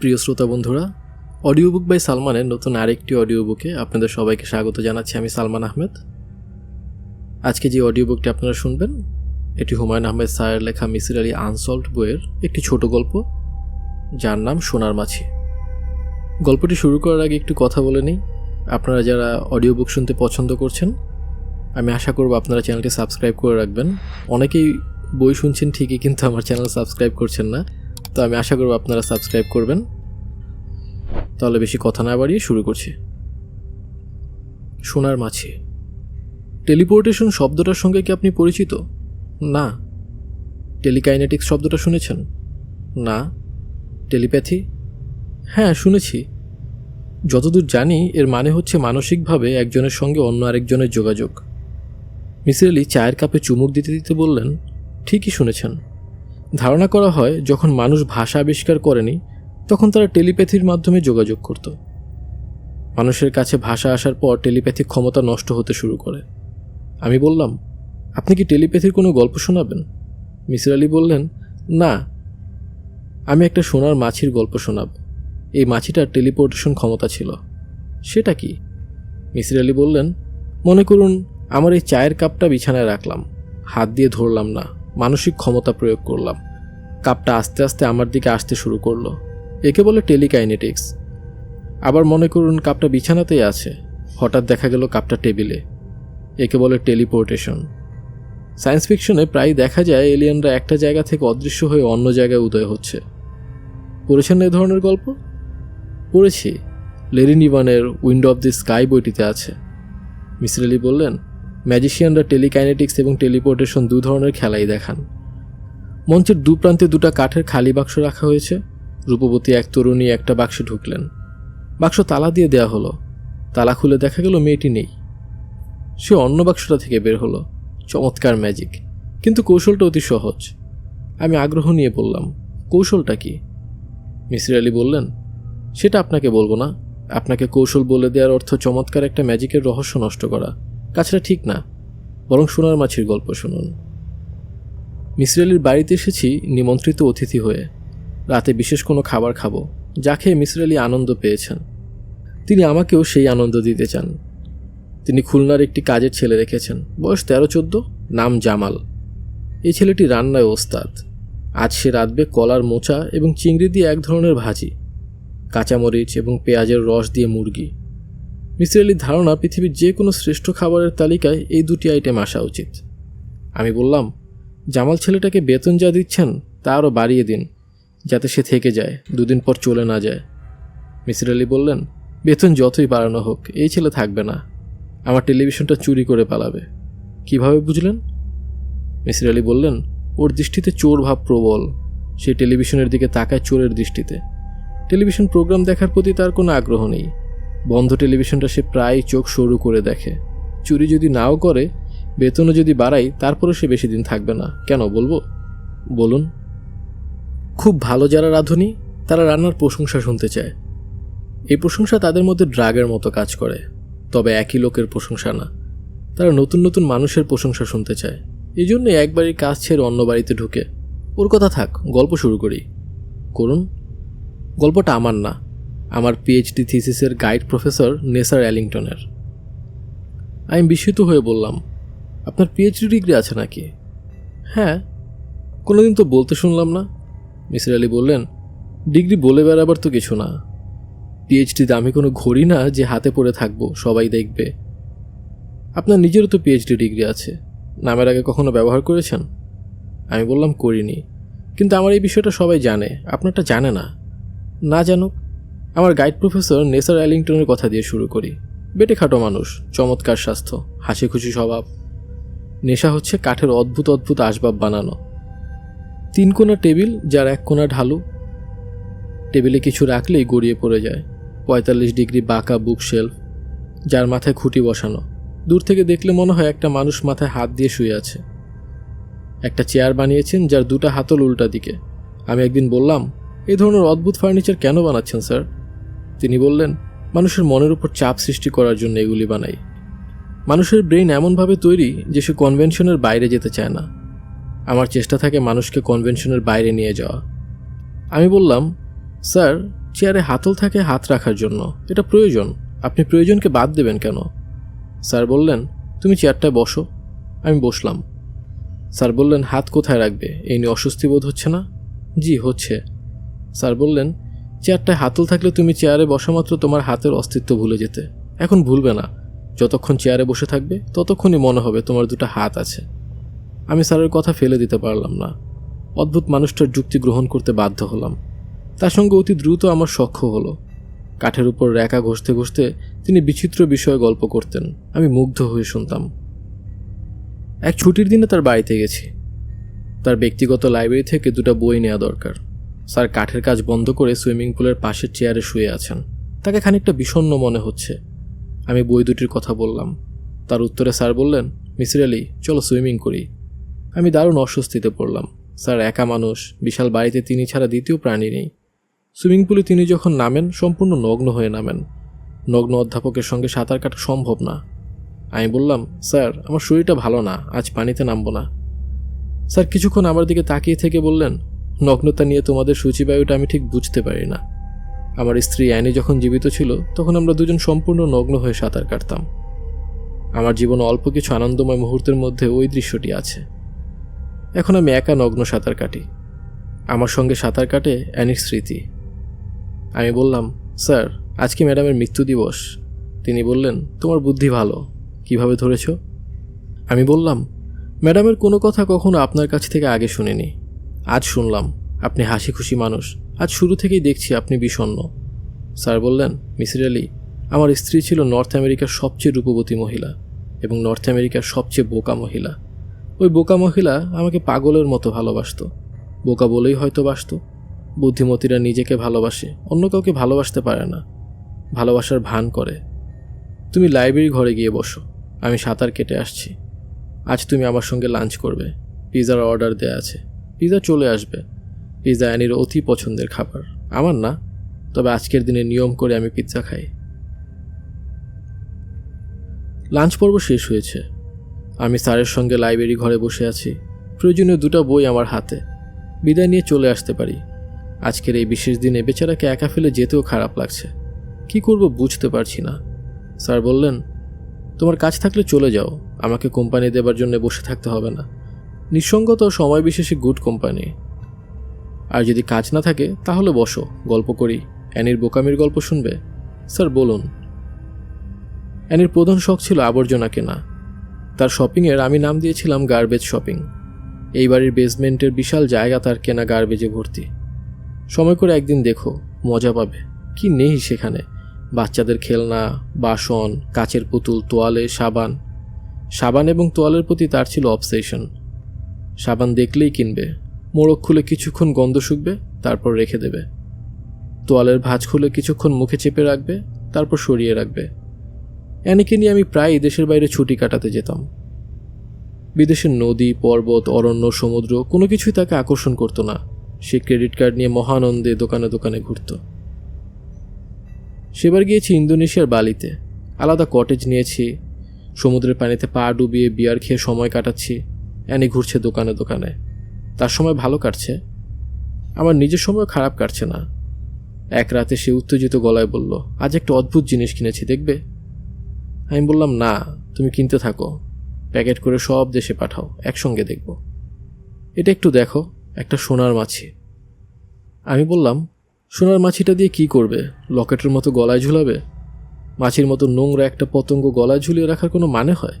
প্রিয় শ্রোতা বন্ধুরা অডিও বুক বাই সালমানের নতুন আরেকটি অডিও বুকে আপনাদের সবাইকে স্বাগত জানাচ্ছি আমি সালমান আহমেদ। আজকে যে অডিও বুকটি আপনারা শুনবেন, এটি হুমায়ুন আহমেদ স্যারের লেখা মিসির আলী আনসলভড বইয়ের একটি ছোট গল্প, যার নাম সোনার মাছি। গল্পটি শুরু করার আগে একটু কথা বলে নিই। আপনারা যারা অডিও বুক শুনতে পছন্দ করছেন, আমি আশা করব আপনারা চ্যানেলটি সাবস্ক্রাইব করে রাখবেন। অনেকেই বই শুনছেন ঠিকই, কিন্তু আমার চ্যানেল সাবস্ক্রাইব করছেন না। তো আমি আশা করব আপনারা সাবস্ক্রাইব করবেন। তাহলে বেশি কথা না বাড়িয়ে শুরু করছি। সোনার মাছি। টেলিপোর্টেশন শব্দটার সঙ্গে কি আপনি পরিচিত? না। টেলিকাইনেটিক্স শব্দটা শুনেছেন? না। টেলিপ্যাথি? হ্যাঁ শুনেছি। যতদূর জানি, এর মানে হচ্ছে মানসিকভাবে একজনের সঙ্গে অন্য আরেকজনের যোগাযোগ। মিসির আলি চায়ের কাপে চুমুক দিতে দিতে বললেন, ঠিকই শুনেছেন। ধারণা করা হয়, যখন মানুষ ভাষা আবিষ্কার করেনি, তখন তারা টেলিপ্যাথির মাধ্যমে যোগাযোগ করত। মানুষের কাছে ভাষা আসার পর টেলিপ্যাথিক ক্ষমতা নষ্ট হতে শুরু করে। আমি বললাম, আপনি কি টেলিপ্যাথির কোনো গল্প শোনাবেন? মিসির আলি বললেন, না, আমি একটা সোনার মাছির গল্প শোনাব। এই মাছিটার টেলিপোর্টেশন ক্ষমতা ছিল। সেটা কি? মিসির আলি বললেন, মনে করুন, আমার এই চায়ের কাপটা বিছানায় রাখলাম। হাত দিয়ে ধরলাম না। মানসিক ক্ষমতা প্রয়োগ করলাম। কাপটা আস্তে আস্তে আমার দিকে আসতে শুরু করল। একে বলে টেলিকাইনেটিক্স। আবার মনে করুন কাপটা বিছানাতেই আছে। হঠাৎ দেখা গেল কাপটা টেবিলে। একে বলে টেলিপোর্টেশন। সায়েন্স ফিকশনে প্রায় দেখা যায় এলিয়ানরা একটা জায়গা থেকে অদৃশ্য হয়ে অন্য জায়গায় উদয় হচ্ছে। পড়েছেন এ ধরনের গল্প? পড়েছি। লেরি নিবানের উইন্ডো অফ দি স্কাই বইটিতে আছে। মিসির আলি বললেন ম্যাজিশিয়ানরা টেলিকাইনেটিক্স এবং টেলিপোর্টেশন দু ধরনের খেলাই দেখান। মঞ্চের দু প্রান্তে দুটা কাঠের খালি বাক্স রাখা হয়েছে। রূপবতী এক তরুণী একটা বাক্সে ঢুকলেন। বাক্স তালা দিয়ে দেয়া হলো। তালা খুলে দেখা গেল মেয়েটি নেই। সে অন্য বাক্সটা থেকে বের হলো। চমৎকার ম্যাজিক। কিন্তু কৌশলটা অতি সহজ। আমি আগ্রহ নিয়ে বললাম, কৌশলটা কি? মিসির আলী বললেন, সেটা আপনাকে বলব না। আপনাকে কৌশল বলে দেওয়ার অর্থ চমৎকার একটা ম্যাজিকের রহস্য নষ্ট করা। কাজটা ঠিক না, বরং সোনার মাছির গল্প শুনুন। মিসির আলীর বাড়িতে এসেছি নিমন্ত্রিত অতিথি হয়ে। রাতে বিশেষ কোনো খাবার খাব, যা খেয়ে মিসির আলী আনন্দ পেয়েছেন। তিনি আমাকেও সেই আনন্দ দিতে চান। তিনি খুলনার একটি কাজের ছেলে রেখেছেন, বয়স তেরো চোদ্দ, নাম জামাল। এই ছেলেটি রান্নায় ওস্তাদ। আজ সে রাঁধবে কলার মোচা এবং চিংড়ি দিয়ে এক ধরনের ভাজি। কাঁচামরিচ এবং পেঁয়াজের রস দিয়ে মুরগি। মিসির আলীর ধারণা পৃথিবীর যে কোনো শ্রেষ্ঠ খাবারের তালিকায় এই দুটি আইটেম আসা উচিত। আমি বললাম, জামাল ছেলেটাকে বেতন যা দিচ্ছেন তা আরও বাড়িয়ে দিন, যাতে সে থেকে যায়, দুদিন পর চলে না যায়। মিসির আলী বললেন, বেতন যতই বাড়ানো হোক, এই ছেলে থাকবে না। আমার টেলিভিশনটা চুরি করে পালাবে। কীভাবে বুঝলেন? মিসির আলী বললেন, ওর দৃষ্টিতে চোর ভাব প্রবল। সে টেলিভিশনের দিকে তাকায় চোরের দৃষ্টিতে। টেলিভিশন প্রোগ্রাম দেখার প্রতি তার কোনো আগ্রহ নেই। বন্ধ টেলিভিশনটা সে প্রায় চোখ সরু করে দেখে। চুরি যদি নাও করে, বেতনও যদি বাড়াই তারপরেও সে বেশি দিন থাকবে না। কেন বলব? বলুন। খুব ভালো যারা রাঁধুনি, তারা রান্নার প্রশংসা শুনতে চায়। এই প্রশংসা তাদের মধ্যে ড্রাগের মতো কাজ করে, তবে একই লোকের প্রশংসা না। তারা নতুন নতুন মানুষের প্রশংসা শুনতে চায়। এই জন্য একবারই কাজ ছেড়ে অন্য বাড়িতে ঢুকে। ওর কথা থাক, গল্প শুরু করি। করুন। গল্পটা আমার না। আমার পিএইচডি থিসিসের গাইড প্রফেসর নেসার অ্যালিংটনের আমি বিস্মিত হয়ে বললাম, আপনার পিএইচডি ডিগ্রি আছে নাকি? হ্যাঁ। কোনোদিন তো বলতে শুনলাম না। মিসির আলী বললেন ডিগ্রি বলে বেড়াবার তো কিছু না। পিএইচডি দামি কোনো ঘড়ি না যে হাতে পড়ে থাকব, সবাই দেখবে। আপনার নিজেরও তো পিএইচডি ডিগ্রি আছে। নামের আগে কখনো ব্যবহার করেছেন? আমি বললাম, করিনি। কিন্তু আমার এই বিষয়টা সবাই জানে। আপনারটা জানে না। না জানুক আমার গাইড প্রফেসর নেসার অ্যালিংটনের কথা দিয়ে শুরু করি। বেটে খাটো মানুষ, চমৎকার স্বাস্থ্য হাসি খুশি স্বভাব। নেশা হচ্ছে কাঠের অদ্ভুত অদ্ভুত আসবাব বানানো। তিন কোনা টেবিল, যার এক কোনা ঢালু। টেবিলে কিছু রাখলেই গড়িয়ে পড়ে যায়। পঁয়তাল্লিশ ডিগ্রি বাঁকা বুক শেলফ যার মাথায় খুঁটি বসানো। দূর থেকে দেখলে মনে হয় একটা মানুষ মাথায় হাত দিয়ে শুয়ে আছে। একটা চেয়ার বানিয়েছেন, যার দুটো হাতল উল্টা দিকে। আমি একদিন বললাম এই ধরনের অদ্ভুত ফার্নিচার কেন বানাচ্ছেন, স্যার? তিনি বললেন, মানুষের মনের উপর চাপ সৃষ্টি করার জন্য এগুলি বানাই। মানুষের ব্রেইন এমনভাবে তৈরি যে সে কনভেনশনের বাইরে যেতে চায় না। আমার চেষ্টা থাকে মানুষকে কনভেনশনের বাইরে নিয়ে যাওয়া। আমি বললাম, স্যার, চেয়ারে হাতল থাকে হাত রাখার জন্য। এটা প্রয়োজন। আপনি প্রয়োজনকে বাদ দেবেন কেন? স্যার বললেন, তুমি চেয়ারটায় বসো। আমি বসলাম। স্যার বললেন, হাত কোথায় রাখবে? এই নিয়ে অস্বস্তি বোধ হচ্ছে না? জি, হচ্ছে। স্যার বললেন চেয়ারটায় হাতল থাকলে তুমি চেয়ারে বসা মাত্র তোমার হাতের অস্তিত্ব ভুলে যেতে। এখন ভুলবে না। যতক্ষণ চেয়ারে বসে থাকবে, ততক্ষণই মনে হবে তোমার দুটো হাত আছে। আমি স্যারের কথা ফেলে দিতে পারলাম না। অদ্ভুত মানুষটার যুক্তি গ্রহণ করতে বাধ্য হলাম। তার সঙ্গে অতি দ্রুত আমার সখ্য হলো। কাঠের উপর রেখা ঘষতে ঘষতে তিনি বিচিত্র বিষয়ে গল্প করতেন। আমি মুগ্ধ হয়ে শুনতাম। এক ছুটির দিনে তার বাড়িতে গেছি। তার ব্যক্তিগত লাইব্রেরি থেকে দুটো বই নেওয়া দরকার। স্যার কাঠের কাজ বন্ধ করে সুইমিং পুলের পাশের চেয়ারে শুয়ে আছেন। তাকে খানিকটা বিষণ্ণ মনে হচ্ছে। আমি বই দুটির কথা বললাম। তার উত্তরে স্যার বললেন মিসির আলি চলো সুইমিং করি। আমি দারুণ অস্বস্তিতে পড়লাম। স্যার একা মানুষ, বিশাল বাড়িতে তিনি ছাড়া দ্বিতীয় প্রাণী নেই। সুইমিং পুলে তিনি যখন নামেন, সম্পূর্ণ নগ্ন হয়ে নামেন। নগ্ন অধ্যাপকের সঙ্গে সাঁতার কাটা সম্ভব না। আমি বললাম, স্যার, আমার শরীরটা ভালো না, আজ পানিতে নামবো না। স্যার কিছুক্ষণ আমার দিকে তাকিয়ে থেকে বললেন নগ্নতা নিয়ে তোমাদের সূচিবায়ুটা আমি ঠিক বুঝতে পারি না। আমার স্ত্রী অ্যানি যখন জীবিত ছিল, তখন আমরা দুজন সম্পূর্ণ নগ্ন হয়ে সাঁতার কাটতাম। আমার জীবনে অল্প কিছু আনন্দময় মুহূর্তের মধ্যে ওই দৃশ্যটি আছে। এখন আমি একা নগ্ন সাঁতার কাটি। আমার সঙ্গে সাঁতার কাটে অ্যানির স্মৃতি। আমি বললাম, স্যার আজকে ম্যাডামের মৃত্যু দিবস? তিনি বললেন, তোমার বুদ্ধি ভালো। কীভাবে ধরেছ? আমি বললাম, ম্যাডামের কোনো কথা কখনো আপনার কাছ থেকে আগে শুনিনি। আজ শুনলাম আপনি হাসি খুশি মানুষ। আজ শুরু থেকেই দেখছি আপনি বিষণ্ণ। স্যার বললেন মিসির আলী, আমার স্ত্রী ছিল নর্থ আমেরিকার সবচেয়ে রূপবতী মহিলা এবং নর্থ আমেরিকার সবচেয়ে বোকা মহিলা। ওই বোকা মহিলা আমাকে পাগলের মতো ভালোবাসত। বোকা বলেই হয়তো বাসত। বুদ্ধিমতীরা নিজেকে ভালোবাসে, অন্য কাউকে ভালোবাসতে পারে না। ভালোবাসার ভান করে। তুমি লাইব্রেরি ঘরে গিয়ে বসো, আমি সাঁতার কেটে আসছি। আজ তুমি আমার সঙ্গে লাঞ্চ করবে। পিৎজার অর্ডার দেয়া আছে। পিৎজা চলে আসবে। পিৎজা অ্যানির অতি পছন্দের খাবার। আমার না। তবে আজকের দিনে নিয়ম করে আমি পিৎজা খাই। লাঞ্চ পর্ব শেষ হয়েছে। আমি স্যারের সঙ্গে লাইব্রেরি ঘরে বসে আছি। প্রয়োজনীয় দুটো বই আমার হাতে। বিদায় নিয়ে চলে আসতে পারি। আজকের এই বিশেষ দিনে বেচারাকে একা ফেলে যেতেও খারাপ লাগছে। কি করব বুঝতে পারছি না। স্যার বললেন, তোমার কাজ থাকলে চলে যাও। আমাকে কোম্পানি দেবার জন্য বসে থাকতে হবে না। নিঃসঙ্গত সময় বিশেষে গুড কোম্পানি। আর যদি কাজ না থাকে, তাহলে বসো, গল্প করি। অ্যানির বোকামির গল্প শুনবে? স্যার, বলুন। অ্যানির প্রধান শখ ছিল আবর্জনা কেনা। তার শপিংয়ের আমি নাম দিয়েছিলাম গার্বেজ শপিং। এই বাড়ির বেসমেন্টের বিশাল জায়গা তার কেনা গার্বেজে ভর্তি। সময় করে একদিন দেখো, মজা পাবে। কি নেই সেখানে? বাচ্চাদের খেলনা, বাসন, কাচের পুতুল, তোয়ালে সাবান। সাবান এবং তোয়ালের প্রতি তার ছিল অবসেশন সাবান দেখলেই কিনবে। মোড়ক খুলে কিছুক্ষণ গন্ধ শুকবে, তারপর রেখে দেবে। তোয়ালের ভাঁজ খুলে কিছুক্ষণ মুখে চেপে রাখবে, তারপর সরিয়ে রাখবে। অ্যানিকে নিয়ে আমি প্রায় দেশের বাইরে ছুটি কাটাতে যেতাম। বিদেশের নদী, পর্বত, অরণ্য, সমুদ্র, কোনো কিছুই তাকে আকর্ষণ করতো না। সে ক্রেডিট কার্ড নিয়ে মহানন্দে দোকানে দোকানে ঘুরত। সেবার গিয়েছি ইন্দোনেশিয়ার বালিতে। আলাদা কটেজ নিয়েছি। সমুদ্রের পানিতে পা ডুবিয়ে বিয়ার খেয়ে সময় কাটাচ্ছি। অ্যানি ঘুরছে দোকানে দোকানে। তার সময় ভালো কাটছে। আমার নিজের সময় খারাপ কাটছে না। এক রাতে সে উত্তেজিত গলায় বলল, আজ একটা অদ্ভুত জিনিস কিনেছি, দেখবে? আমি বললাম, না, তুমি কিনতে থাকো। প্যাকেট করে সব দেশে পাঠাও, একসঙ্গে দেখব। এটা একটু দেখো, একটা সোনার মাছি। আমি বললাম, সোনার মাছিটা দিয়ে কি করবে? লকেটের মতো গলায় ঝুলাবে? মাছির মতো নোংরা একটা পতঙ্গ গলায় ঝুলিয়ে রাখার কোনো মানে হয়?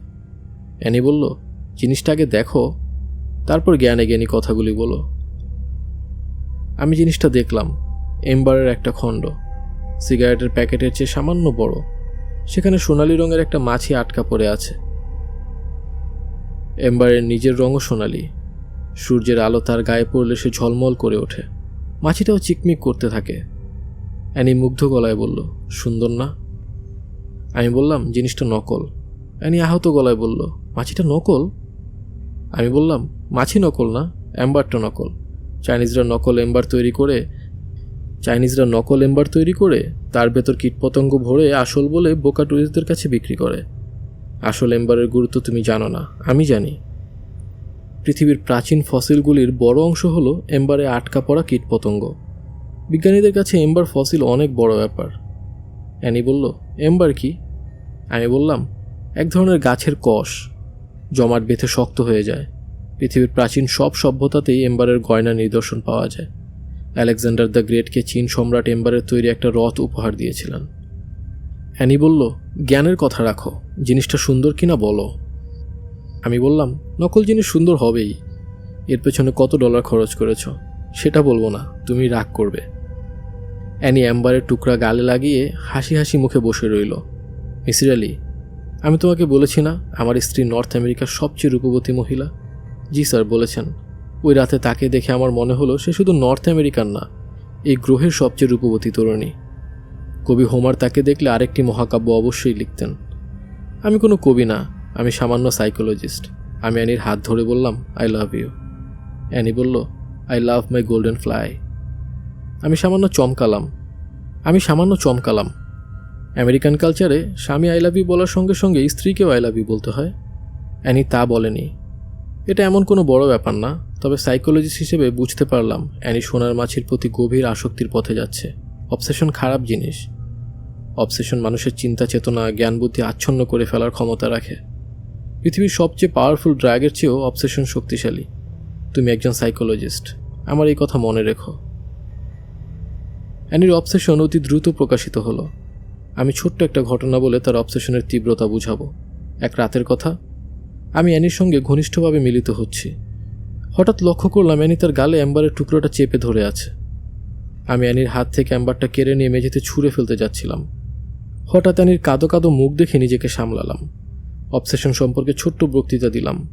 অ্যানি বলল জিনিসটা আগে দেখো, তারপর জ্ঞানে জ্ঞানী কথাগুলি বলো। আমি জিনিসটা দেখলাম, এম্বারের একটা খণ্ড। সিগারেটের প্যাকেটের চেয়ে সামান্য বড়। সেখানে সোনালি রঙের একটা মাছি আটকা পড়ে আছে। এম্বারের নিজের রঙও সোনালি। সূর্যের আলো তার গায়ে পড়লে সে ঝলমল করে ওঠে। মাছিটাও চিকমিক করতে থাকে। অ্যানি মুগ্ধ গলায় বলল, সুন্দর না? আমি বললাম, জিনিসটা নকল। অ্যানি আহত গলায় বলল, মাছিটা নকল? আমি বললাম, মাছি নকল না অ্যাম্বারটা নকল। চাইনিজরা নকল এম্বার তৈরি করে, চাইনিজরা নকল এম্বার তৈরি করে, তার ভেতর কীটপতঙ্গ ভরে আসল বলে বোকা টুরিস্টদের কাছে বিক্রি করে। আসল এম্বারের গুরুত্ব তুমি জানো না, আমি জানি। পৃথিবীর প্রাচীন ফসিলগুলির বড় অংশ হলো এম্বারে আটকা পড়া কীটপতঙ্গ। বিজ্ঞানীদের কাছে এম্বার ফসিল অনেক বড় ব্যাপার। অ্যানি বলল, এম্বার কি? আমি বললাম, এক ধরনের গাছের কষ। জমাট বেঁধে শক্ত হয়ে যায়। পৃথিবীর প্রাচীন সব সভ্যতাতেই এম্বারের গয়না নিদর্শন পাওয়া যায়। আলেকজান্ডার দ্য গ্রেটকে চীন সম্রাট এম্বারের তৈরি একটা রথ উপহার দিয়েছিলেন। অ্যানি বলল, জ্ঞানের কথা রাখো, জিনিসটা সুন্দর কিনা বলো। আমি বললাম, নকল জিনিস সুন্দর হবেই। এর পেছনে কত ডলার খরচ করেছ, সেটা বলব না, তুমি রাগ করবে। অ্যানি অ্যাম্বারের টুকরা গালে লাগিয়ে হাসি হাসি মুখে বসে রইল। মিসির আলি আমি তোমাকে বলেছি না, আমার স্ত্রী নর্থ আমেরিকার সবচেয়ে রূপবতী মহিলা? জি স্যার, বলেছেন। ওই রাতে তাকে দেখে আমার মনে হলো সে শুধু নর্থ আমেরিকান না, এই গ্রহের সবচেয়ে রূপবতী তরুণী। কবি হোমার তাকে দেখলে আরেকটি মহাকাব্য অবশ্যই লিখতেন। আমি কোনো কবি না, আমি সামান্য সাইকোলজিস্ট। আমি অ্যানির হাত ধরে বললাম, আই লাভ ইউ। অ্যানি বলল, I love my golden fly. আমি সামান্য চমকালাম। আমি সামান্য চমকালাম। আমেরিকান কালচারে স্বামী আই লাভ ইউ বলার সঙ্গে সঙ্গে স্ত্রীকেও আই লাভ ইউ বলতে হয়। অ্যানি তা বলেনি। এটা এমন কোনো বড় ব্যাপার না, তবে সাইকোলজিস্ট হিসেবে বুঝতে পারলাম অ্যানি সোনার মাছির প্রতি গভীর আসক্তির পথে যাচ্ছে। অবসেশন খারাপ জিনিস। অবসেশন মানুষের চিন্তা, চেতনা জ্ঞান বুদ্ধি আচ্ছন্ন করে ফেলার ক্ষমতা রাখে। পৃথিবীর সবচেয়ে পাওয়ারফুল ড্রাগের চেয়েও অবসেশন শক্তিশালী। তুমি একজন সাইকোলজিস্ট। আমার এই কথা মনে রেখো। অ্যানির অবসেশন অতি দ্রুত প্রকাশিত হলো। আমি ছোট্ট একটা ঘটনা বলে তার অবসেশনের তীব্রতা বুঝাবো। এক রাতের কথা, আমি অ্যানির সঙ্গে ঘনিষ্ঠভাবে মিলিত হচ্ছি। হঠাৎ লক্ষ্য করলাম অ্যানি তার গালে অ্যাম্বারের টুকরোটা চেপে ধরে আছে। আমি অ্যানির হাত থেকে অ্যাম্বারটা কেড়ে নিয়ে মেঝেতে ছুঁড়ে ফেলতে যাচ্ছিলাম। হঠাৎ অ্যানির কাদো কাদো মুখ দেখে নিজেকে সামলালাম। অবসেশন সম্পর্কে ছোট্ট বক্তৃতা দিলাম।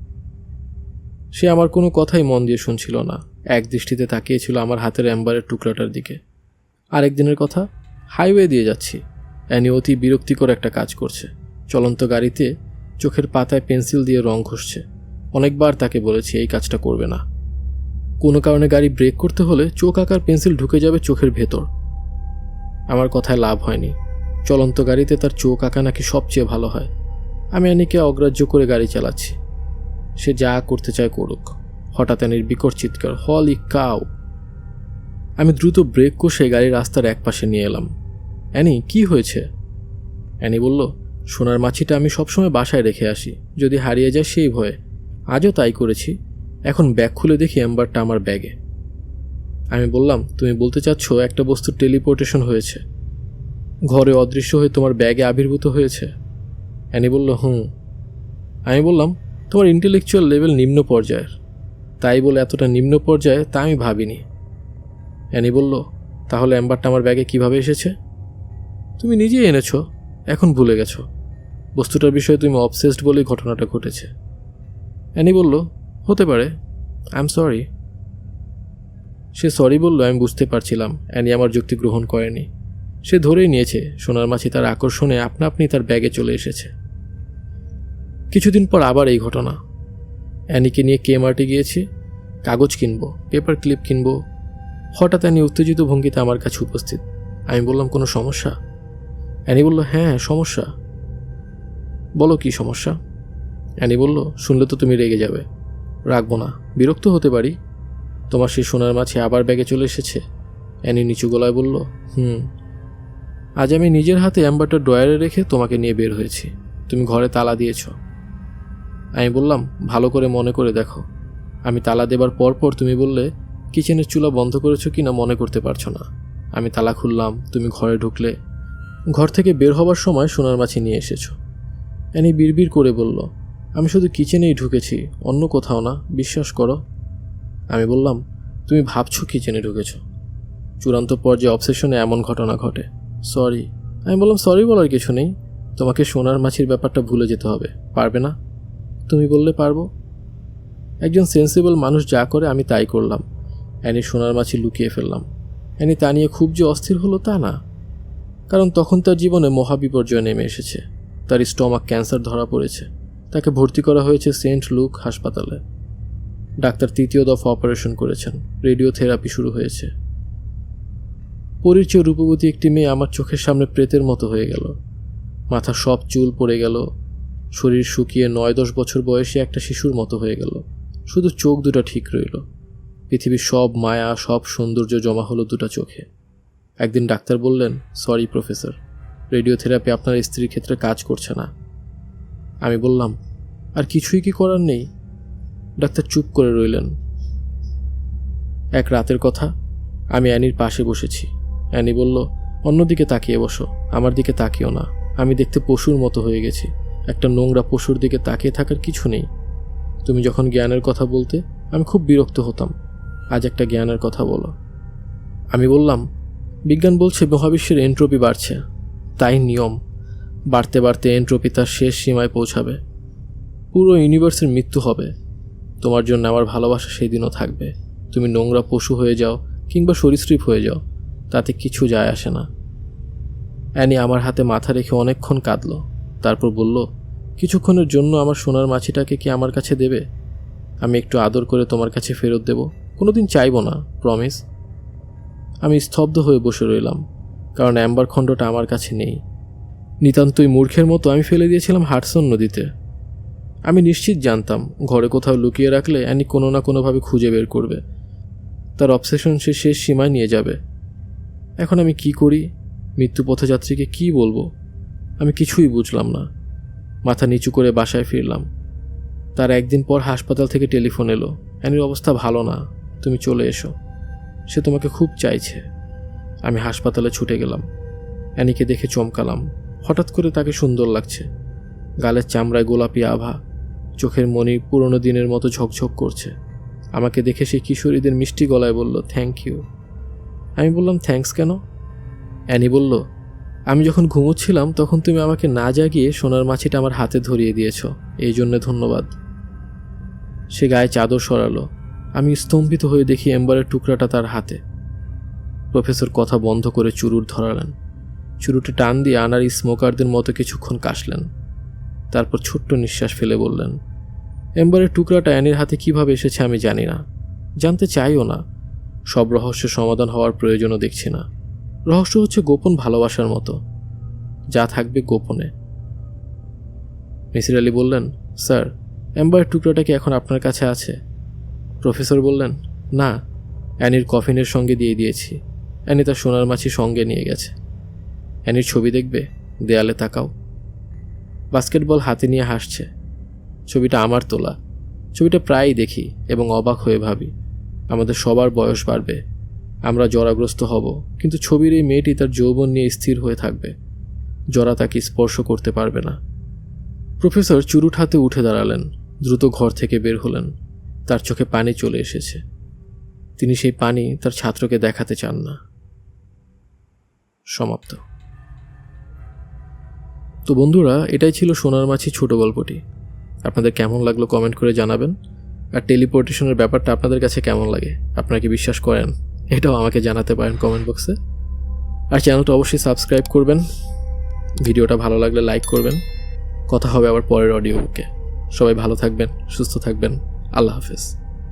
সে আমার কোনো কথাই মন দিয়ে শুনছিল না। এক দৃষ্টিতে তাকিয়েছিল আমার হাতের অ্যাম্বারের টুকরাটার দিকে। আরেকদিনের কথা হাইওয়ে দিয়ে যাচ্ছি। অ্যানি অতি বিরক্তিকর একটা কাজ করছে। চলন্ত গাড়িতে চোখের পাতায় পেন্সিল দিয়ে রং ঘষছে। অনেকবার তাকে বলেছি এই কাজটা করবে না। কোনো কারণে গাড়ি ব্রেক করতে হলে চোখ আঁকার পেন্সিল ঢুকে যাবে চোখের ভেতর। আমার কথায় লাভ হয়নি। চলন্ত গাড়িতে তার চোখ আঁকা নাকি সবচেয়ে ভালো হয়। আমি অ্যানিকে অগ্রাহ্য করে গাড়ি চালাচ্ছি। সে যা করতে চায় করুক। হঠাৎ অ্যানির বিকট চিৎকার, হল ই আমি দ্রুত ব্রেক কষে গাড়ির রাস্তার এক পাশে নিয়ে এলাম। অ্যানি, কি হয়েছে? অ্যানি বলল, সোনার মাছিটা আমি সবসময় বাসায় রেখে আসি, যদি হারিয়ে যায় সেই ভয়ে। আজও তাই করেছি, এখন ব্যাগ খুলে দেখি অ্যাম্বারটা আমার ব্যাগে। আমি বললাম, তুমি বলতে চাচ্ছ একটা বস্তুর টেলিপোর্টেশন হয়েছে। ঘরে অদৃশ্য হয়ে তোমার ব্যাগে আবির্ভূত হয়েছে? অ্যানি বলল, হুম। আমি বললাম, তোমার ইন্টেলেকচুয়াল লেভেল নিম্ন পর্যায়ের। তাই বলে এতটা নিম্ন পর্যায়ে তা আমি ভাবিনি। অ্যানি বলল, তাহলে অ্যাম্বারটা আমার ব্যাগে কীভাবে এসেছে? তুমি নিজেই এনেছো, এখন ভুলে গেছো। বস্তুটার বিষয়ে তুমি অবসেসড বলেই ঘটনাটা ঘটেছে। অ্যানি বলল, হতে পারে, আই এম সরি। সে সরি বলল, আমি বুঝতে পারছিলাম, অ্যানি আমার যুক্তি গ্রহণ করেনি। সে ধরেই নিয়েছে, সোনার মাছি তার আকর্ষণে আপনা আপনি তার ব্যাগে চলে এসেছে। কিছুদিন পর আবার এই ঘটনা। অ্যানিকে নিয়ে কে মার্টে গিয়েছি? কাগজ কিনবো, পেপার ক্লিপ কিনবো। হঠাৎ অ্যানি উত্তেজিত ভঙ্গিতে আমার কাছে উপস্থিত। আমি বললাম, কোনো সমস্যা? অ্যানি বলল হ্যাঁ সমস্যা। বলো কি সমস্যা? অ্যানি বলল, শুনলে তো তুমি রেগে যাবে। রাখব না। বিরক্ত হতে পারি। তোমার সেই সোনার মাছি আবার ব্যাগে চলে এসেছে? অ্যানি নিচু গলায় বলল, হুম। আজ আমি নিজের হাতে অ্যাম্বারটা ড্রয়ারে রেখে তোমাকে নিয়ে বের হয়েছি। তুমি ঘরে তালা দিয়েছ। আমি বললাম, ভালো করে মনে করে দেখো। আমি তালা দেবার পরপর তুমি বললে, কিচেনের চুলা বন্ধ করেছ কি না মনে করতে পারছ না। আমি তালা খুললাম, তুমি ঘরে ঢুকলে ঘর থেকে বের হবার সময় সোনার মাছি নিয়ে এসেছ। অ্যানি বিড়বিড় করে বলল, আমি শুধু কিচেনেই ঢুকেছি, অন্য কোথাও না, বিশ্বাস করো। আমি বললাম, তুমি ভাবছ কিচেনে ঢুকেছ? চূড়ান্ত পর্যায়ে অবসেশনে এমন ঘটনা ঘটে। সরি। আমি বললাম, সরি বলার কিছু নেই। তোমাকে সোনার মাছির ব্যাপারটা ভুলে যেতে হবে, পারবে না? তুমি বললে পারব। একজন সেন্সিবল মানুষ যা করে, আমি তাই করলাম। অ্যানি সোনার মাছি লুকিয়ে ফেললাম। অ্যানি, তা নিয়ে খুব যে অস্থির হলো তা না। কারণ তখন তার জীবনে মহাবিপর্যয় নেমে এসেছে। তার স্টমাক ক্যান্সার ধরা পড়েছে। তাকে ভর্তি করা হয়েছে সেন্ট লুক হাসপাতালে। ডাক্তার তৃতীয় দফা অপারেশন করেছেন। রেডিও থেরাপি শুরু হয়েছে। পরিচয় রূপবতী একটি মেয়ে আমার চোখের সামনে প্রেতের মতো হয়ে গেল। মাথা সব চুল পড়ে গেল। শরীর শুকিয়ে নয় দশ বছর বয়সে একটা শিশুর মতো হয়ে গেল। শুধু চোখ দুটা ঠিক রইল। পৃথিবীর সব মায়া, সব সৌন্দর্য জমা হলো দুটা চোখে। একদিন ডাক্তার বললেন, সরি, প্রফেসর। রেডিওথেরাপি আপনার স্ত্রীর ক্ষেত্রে কাজ করছে না। আমি বললাম, আর কিছুই কি করার নেই? ডাক্তার চুপ করে রইলেন। এক রাতের কথা, আমি অ্যানির পাশে বসেছি। অ্যানি বলল অন্যদিকে তাকিয়ে বসো, আমার দিকে তাকিও না। আমি দেখতে পশুর মতো হয়ে গেছি। একটা নোংরা পশুর দিকে তাকিয়ে থাকার কিছু নেই। তুমি যখন জ্ঞানের কথা বলতে, আমি খুব বিরক্ত হতাম। আজ একটা জ্ঞানের কথা বলো। আমি বললাম বিজ্ঞান বলছে, মহাবিশ্বের এন্ট্রপি বাড়ছে। তাই নিয়ম। বাড়তে বাড়তে এন্ট্রপি তার শেষ সীমায় পৌঁছাবে। পুরো ইউনিভার্সের মৃত্যু হবে। তোমার জন্য আমার ভালোবাসা সেই দিনও থাকবে। তুমি নোংরা পশু হয়ে যাও কিংবা সরীসৃপ হয়ে যাও, তাতে কিছু যায় আসে না। অ্যানি আমার হাতে মাথা রেখে অনেকক্ষণ কাঁদল। তারপর বলল, কিছুক্ষণের জন্য আমার সোনার মাছিটাকে কি আমার কাছে দেবে? আমি একটু আদর করে তোমার কাছে ফেরত দেব। কোনোদিন চাইব না, প্রমিস। আমি স্তব্ধ হয়ে বসে রইলাম, কারণ অ্যাম্বার খণ্ডটা আমার কাছে নেই। নিতান্তই মূর্খের মতো আমি ফেলে দিয়েছিলাম হাটসন নদীতে। আমি নিশ্চিত জানতাম, ঘরে কোথাও লুকিয়ে রাখলে অ্যানি কোনো না কোনোভাবে খুঁজে বের করবে। তার অবসেশন সে শেষ সীমায় নিয়ে যাবে। এখন আমি কি করি? মৃত্যু পথযাত্রীকে কি বলব? আমি কিছুই বুঝলাম না। মাথা নিচু করে বাসায় ফিরলাম। তার একদিন পর হাসপাতাল থেকে টেলিফোন এলো। অ্যানির অবস্থা ভালো না। তুমি চলে এসো। সে তোমাকে খুব চাইছে। আমি হাসপাতালে ছুটে গেলাম। অ্যানিকে দেখে চমকালাম। হঠাৎ করে তাকে সুন্দর লাগছে। গালের চামড়ায় গোলাপি আভা, চোখের মনি পুরনো দিনের মতো ঝকঝক করছে। আমাকে দেখে সেই কিশোরীদের মিষ্টি গলায় বলল থ্যাংক ইউ আমি বললাম থ্যাঙ্কস কেন? অ্যানি বলল, আমি যখন ঘুমোচ্ছিলাম, তখন তুমি আমাকে না জাগিয়ে সোনার মাছিটা আমার হাতে ধরিয়ে দিয়েছ। এই জন্য ধন্যবাদ। সে গায়ে চাদর সরালো। আমি স্তম্ভিত হয়ে দেখি এম্বারের টুকরাটা তার হাতে। প্রফেসর কথা বন্ধ করে চুরুর ধরালেন। চুরুটি টান দিয়ে আনার স্মোকারদের মতো কিছুক্ষণ কাশলেন। তারপর ছোট্ট নিঃশ্বাস ফেলে বললেন, এম্বারের টুকরাটা অ্যানির হাতে কীভাবে এসেছে আমি জানি না। জানতে চাইও না। সব রহস্য সমাধান হওয়ার প্রয়োজনও দেখছি না। রহস্য হচ্ছে গোপন ভালোবাসার মতো। যা থাকবে গোপনে। মিসির আলী বললেন, স্যার অ্যাম্বারের টুকরাটা কি এখন আপনার কাছে আছে? প্রফেসর বললেন, না, অ্যানির কফিনের সঙ্গে দিয়ে দিয়েছি। অ্যানি তার সোনার মাছি সঙ্গে নিয়ে গেছে। অ্যানির ছবি দেখবে, দেয়ালে তাকাও। বাস্কেটবল হাতে নিয়ে হাসছে। ছবিটা আমার তোলা। ছবিটা প্রায়ই দেখি এবং অবাক হয়ে ভাবি, আমাদের সবার বয়স বাড়বে, আমরা জরাগ্রস্ত হব, কিন্তু ছবির এই মেয়েটি তার যৌবন নিয়ে স্থির হয়ে থাকবে। জরা তাকে স্পর্শ করতে পারবে না। প্রফেসর চুরুট হাতে উঠে দাঁড়ালেন, দ্রুত ঘর থেকে বের হলেন। তার চোখে পানি চলে এসেছে। তিনি সেই পানি তার ছাত্রকে দেখাতে চান না। সমাপ্ত। তো বন্ধুরা, এটাই ছিল সোনার মাছি ছোট গল্পটি। আপনাদের কেমন লাগল কমেন্ট করে জানাবেন। আর টেলিপোর্টেশনের ব্যাপারটা আপনাদের কাছে কেমন লাগে, আপনারা কি বিশ্বাস করেন? এটাও আমাকে জানাতে পারেন কমেন্ট বক্সে। আর চ্যানেলটা অবশ্যই সাবস্ক্রাইব করবেন। ভিডিওটা ভালো লাগলে লাইক করবেন। কথা হবে আবার পরের অডিও বুকে। সবাই ভালো থাকবেন, সুস্থ থাকবেন। আল্লাহ হাফেজ।